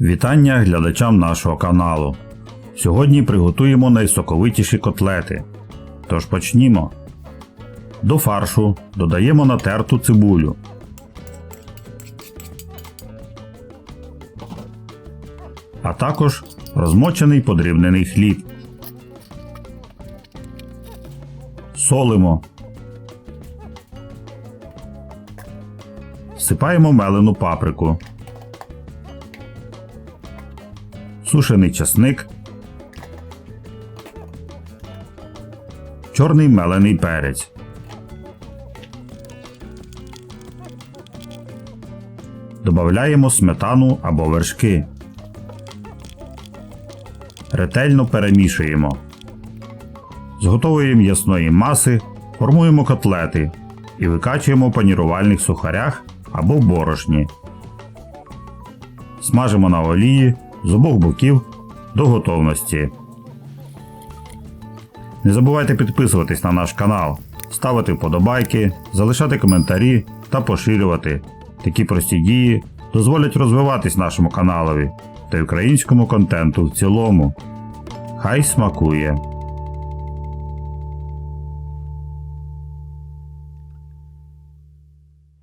Вітання глядачам нашого каналу. Сьогодні приготуємо найсоковитіші котлети. Тож почнімо. До фаршу додаємо натерту цибулю. А також розмочений подрібнений хліб. Солимо. Всипаємо мелену паприку. Сушений часник, чорний мелений перець. Добавляємо сметану або вершки. Ретельно перемішуємо. З готової м'ясної маси формуємо котлети і викачуємо в панірувальних сухарях або борошні. Смажимо на олії з обох боків до готовності. Не забувайте підписуватись на наш канал, ставити вподобайки, залишати коментарі та поширювати. Такі прості дії дозволять розвиватись нашому каналові та українському контенту в цілому. Хай смакує!